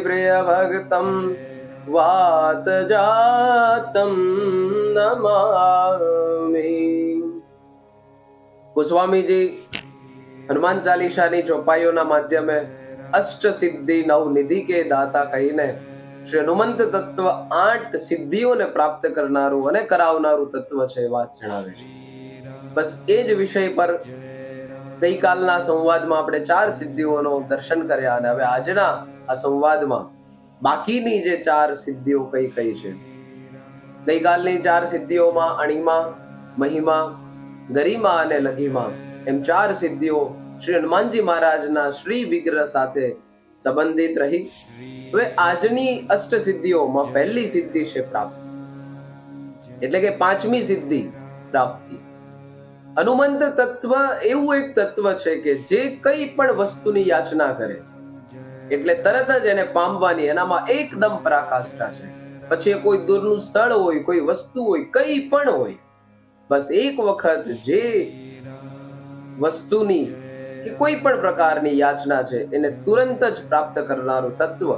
પ્રિય ભક્તમ વાત જાતમ નમામી ગોસ્વામીજી હનુમાન ચાલીસાની ચોપાઈઓના માધ્યમે અષ્ટ સિદ્ધિ નવ નિધિ કે દાતા કહીને શ્રી હનુમંત તત્વ આઠ સિદ્ધિઓને પ્રાપ્ત કરનારું અને કરાવનારું તત્વ છે વાત જણાવે છે. બસ એ જ વિષય પર ગઈકાલના સંવાદમાં આપણે ચાર સિદ્ધિઓનો દર્શન કર્યા અને હવે આજના આ સંવાદમાં બાકીની જે ચાર સિદ્ધિઓ કઈ કઈ છે? ગઈકાલની ચાર સિદ્ધિઓમાં અણિમા, મહિમા, ગરિમા અને લઘિમા એમ ચાર સિદ્ધિઓ શ્રી હનુમાનજી મહારાજના શ્રી વિગ્રહ સાથે સંબંધિત રહી. હવે આજની અષ્ટ સિદ્ધિઓમાં પહેલી સિદ્ધિ છે પ્રાપ્તિ. એટલે કે પાંચમી સિદ્ધિ પ્રાપ્તિ. અનુમંત તત્વ એવું એક તત્વ છે કે જે કઈ પણ વસ્તુની યાચના કરે. એટલે તરત જ એને પામવાની, એનામાં એકદમ પરાકાષ્ઠા છે. પછી કોઈ દૂરનું સ્થળ હોય, કોઈ વસ્તુ હોય, કઈ પણ હોય, બસ એક વખત જે વસ્તુની કે કોઈ પણ પ્રકારની યાચના છે, એને તુરંત જ પ્રાપ્ત કરનારું તત્વ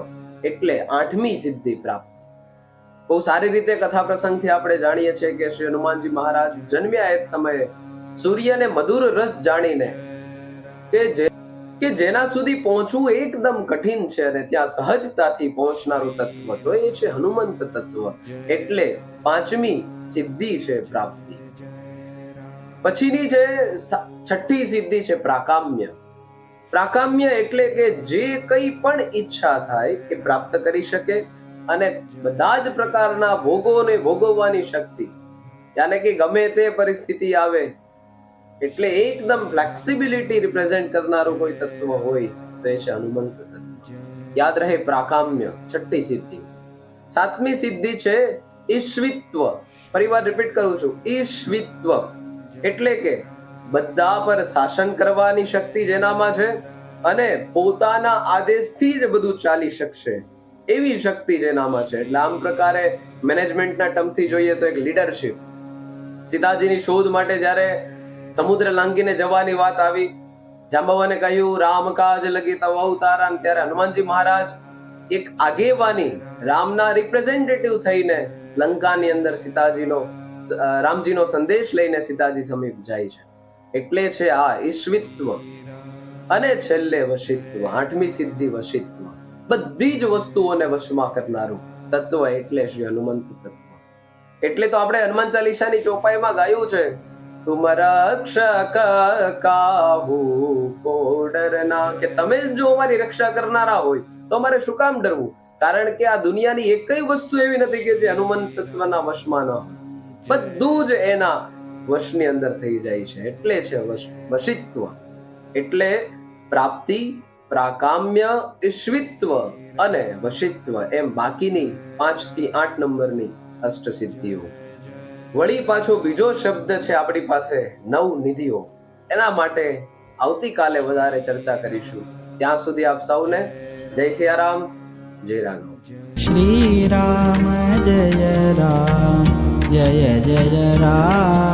એટલે આઠમી સિદ્ધિ પ્રાપ્ત. બહુ સારી રીતે કથા પ્રસંગથી આપણે જાણીએ છીએ કે શ્રી હનુમાનજી મહારાજ જન્મ્યા એ સમયે સૂર્યને મધુર રસ જાણીને કે જે, કે જેના સુધી પહોંચવું એકદમ કઠિન છે અને ત્યાં સહજતાથી પહોંચનારું તત્વ તો એ છે હનુમંત તત્વ. એટલે પાંચમી સિદ્ધિ છે પ્રાપ્તિ. પછીની જે છઠ્ઠી સિદ્ધિ છે પ્રાકામ્ય. પ્રાકામ્ય એટલે કે જે કંઈ પણ ઈચ્છા થાય એ પ્રાપ્ત કરી શકે અને બધા જ પ્રકારના ભોગોને ભોગવવાની શક્તિ. યાને કે ગમે તે પરિસ્થિતિ આવે, એટલે એકદમ ફ્લેક્સિબિલિટી રિપ્રેઝેન્ટ કરનારું કોઈ તત્વ હોય તો એ છે હનુમંત તત્વ યાદ રહે પ્રાકામ્ય, છઠ્ઠી સિદ્ધિ. સાતમી સિદ્ધિ છે ઈશ્વિત્વ. ફરીવાર રિપીટ કરું છું, ઈશ્વિત્વ. એટલે કે બધા પર શાસન કરવાની શક્તિ જેનામાં છે અને પોતાના આદેશથી જ બધું ચાલી શકશે એવી શક્તિ જેનામાં છે. એટલે આમ પ્રકારે મેનેજમેન્ટના ટર્મથી જોઈએ તો એક લીડરશિપ સીતાજીની શોધ માટે જ્યારે સમુદ્ર લાંઘીને જવાની વાત આવી, જાંબવાને કહ્યું, રામ કાજ લગી તવ અવતારા ત્યારે હનુમાનજી મહારાજ એક આગેવાની, રામના રિપ્રેઝેન્ટેટિવ થઈને લંકાની અંદર સીતાજીનો રામજીનો સંદેશ લઈને સીતાજી સમીપ જાય છે. એટલે છે આ ઈશ્વિત્વ અને છેલ્લે વશિત્વ, આઠમી સિદ્ધિ વશિત્વ. બધી જ વસ્તુઓને વશમાં કરનારું તત્વ એટલે શ્રી હનુમંત તત્વ. એટલે તો આપણે હનુમાન ચાલીસાની ચોપાઈમાં ગાયું છે તુમ રક્ષક કાહુ કો ડરના કે તમે જો અમારી રક્ષા કરનારા હોય, તો અમારે શું કામ ડરવું? કારણ કે આ દુનિયાની એકય વસ્તુ એવી નથી કે જે હનુમંત તત્વના વશમાં ન હોય. બધું જ એના વશની અંદર થઈ જાય છે. એટલે છે વશિત્વ. એટલે પ્રાપ્તિ પ્રાકામ્ય ઈશ્વિત્વ અને વશિત્વ એમ બાકીની પાંચથી આઠ નંબરની અષ્ટ સિદ્ધિઓ વળી પાછો બીજો શબ્દ છે આપણી પાસે નવ નિધિઓ એના માટે આવતીકાલે વધારે ચર્ચા કરીશું. ત્યાં સુધી આપ સૌને જય સિયારામ જય રાઘવ. શ્રી રામ જય રામ. जय राम श्रीराम जय राम